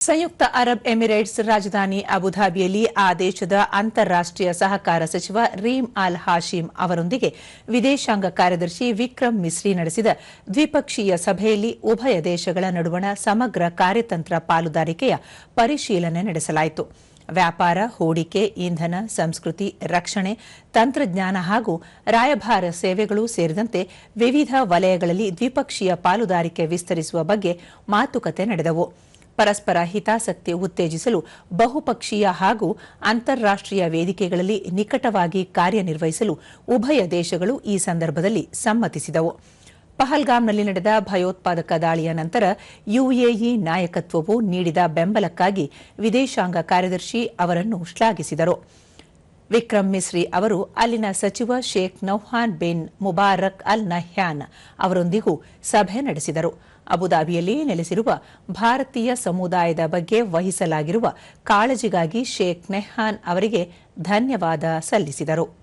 ಸಂಯುಕ್ತ Arab Emirates ರಾಜಧಾನಿ ಅಬುಧಾಬಿಯಲ್ಲಿ ಆ ದೇಶದ ಅಂತಾರಾಷ್ಟೀಯ ಸಹಕಾರ ಸಚಿವ ರೀಮ್ ಅಲ್ ಹಾಶಿಮ್ ಅವರೊಂದಿಗೆ ವಿದೇಶಾಂಗ ಕಾರ್ಯದರ್ಶಿ ವಿಕ್ರಮ್ ಮಿಸ್ರಿ ನಡೆಸಿದ ದ್ವಿಪಕ್ಷೀಯ ಸಭೆಯಲ್ಲಿ ಉಭಯ ದೇಶಗಳ ನಡುವಣ ಸಮಗ್ರ ಕಾರ್ಯತಂತ್ರ ಪಾಲುದಾರಿಕೆಯ ಪರಿಶೀಲನೆ ನಡೆಸಲಾಯಿತು. ವ್ಯಾಪಾರ, ಹೂಡಿಕೆ, ಇಂಧನ, ಸಂಸ್ಕೃತಿ, ರಕ್ಷಣೆ, ತಂತ್ರಜ್ಞಾನ ಹಾಗೂ ರಾಯಭಾರ ಸೇವೆಗಳು ಸೇರಿದಂತೆ ವಿವಿಧ ವಲಯಗಳಲ್ಲಿ ದ್ವಿಪಕ್ಷೀಯ ಪಾಲುದಾರಿಕೆ ವಿಸ್ತರಿಸುವ ಬಗ್ಗೆ ಮಾತುಕತೆ ನಡೆದವು. ಪರಸ್ಪರ ಹಿತಾಸಕ್ತಿ ಉತ್ತೇಜಿಸಲು ಬಹುಪಕ್ಷೀಯ ಹಾಗೂ ಅಂತಾರಾಷ್ಟೀಯ ವೇದಿಕೆಗಳಲ್ಲಿ ನಿಕಟವಾಗಿ ಕಾರ್ಯನಿರ್ವಹಿಸಲು ಉಭಯ ದೇಶಗಳು ಈ ಸಂದರ್ಭದಲ್ಲಿ ಸಮ್ಮತಿಸಿದವು. ಪಹಲ್ಗಾಮ್ನಲ್ಲಿ ನಡೆದ ಭಯೋತ್ಪಾದಕ ದಾಳಿಯ ನಂತರ ಯುಎಇ ನಾಯಕತ್ವವು ನೀಡಿದ ಬೆಂಬಲಕ್ಕಾಗಿ ವಿದೇಶಾಂಗ ಕಾರ್ಯದರ್ಶಿ ಅವರನ್ನು ಶ್ಲಾಘಿಸಿದರು. ವಿಕ್ರಮ್ ಮಿಸ್ರಿ ಅವರು ಅಲ್ಲಿನ ಸಚಿವ Sheikh ನೌಹಾನ್ bin Mubarak Al Nahyan ಅವರೊಂದಿಗೂ ಸಭೆ ನಡೆಸಿದರು. ಅಬುದಾಬಿಯಲ್ಲಿ ನೆಲೆಸಿರುವ ಭಾರತೀಯ ಸಮುದಾಯದ ಬಗ್ಗೆ ವಹಿಸಲಾಗಿರುವ ಕಾಳಜಿಗಾಗಿ ಶೇಖ್ ನೆಹಾನ್ ಅವರಿಗೆ ಧನ್ಯವಾದ ಸಲ್ಲಿಸಿದರು.